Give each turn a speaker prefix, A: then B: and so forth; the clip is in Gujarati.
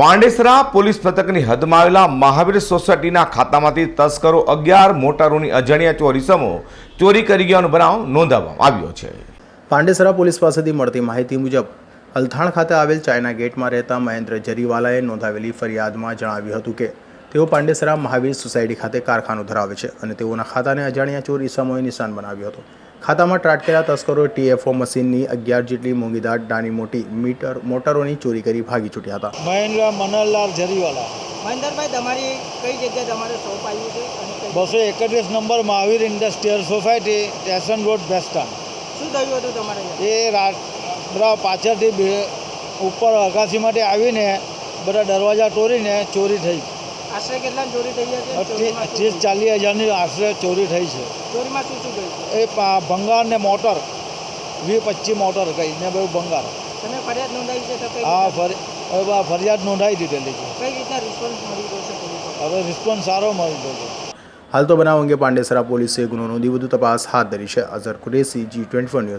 A: પાંડેસરા પોલીસ મથકની હદમાં આવેલા મહાવીર સોસાયટીના ખાતામાંથી તસ્કરો અગિયાર મોટરોની અજાણ્યા ચોરીસમો ચોરી કરી ગયાનો બનાવ નોંધાવવામાં આવ્યો છે.
B: પાંડેસરા પોલીસ પાસેથી મળતી માહિતી મુજબ, અલથાણ ખાતે આવેલ ચાઇના ગેટમાં રહેતા મહેન્દ્ર જરીવાલાએ નોંધાવેલી ફરિયાદમાં જણાવ્યું હતું કે, તેઓ પાંડેસરા મહાવીર સોસાયટી ખાતે કારખાનું ધરાવે છે અને તેઓના ખાતાને અજાણ્યા ચોર ઈસમોએ નિશાન બનાવ્યો હતો. ખાતામાં ત્રાટકેલા તસ્કરો ટીએફઓ મશીનની અગિયાર જેટલી મોંઘીદાર નાની મોટી મીટર મોટરોની ચોરી કરી ભાગી છૂટ્યા હતા.
C: મહેન્દ્ર મનોહરલાલ જરીવાલા.
D: મહેન્દ્રભાઈ તમારી કઈ જગ્યાએ તમારે શોપ આવ્યું છે
C: બસો એકત્રીસ number Mahavir industrial society station road બેસ્ટન
D: શું થયું હતું તમારે
C: એ રાત બધા પાછળથી બે ઉપર અગાસી માટે આવીને બધા દરવાજા તોડીને ચોરી થઈ.
D: આશરે કેટલા ચોરી થઈ છે
C: ત્રીસ ચાલીસ હજારની આશરે ચોરી થઈ છે.
D: ચોરીમાં શું શું ગયું
C: એ પા- ભંગાર ને મોટર. વીસ પચીસ મોટર ગઈ ને બધું ભંગાર.
D: તમે ફરિયાદ નોંધાવી છે કઈ રીતના-
C: ફરી ફરિયાદ નોંધાવી દીધેલી છે.
D: કઈ રીતના રિસ્પોન્સ મળી રહ્યો છે
C: હવે રિસ્પોન્સ સારો મળી રહ્યો છે.
B: હાલ તો બનાવ અંગે પાંડેસરા પોલીસે ગુનો નોંધી વધુ તપાસ હાથ ધરી છે. Azhar Qureshi G twenty news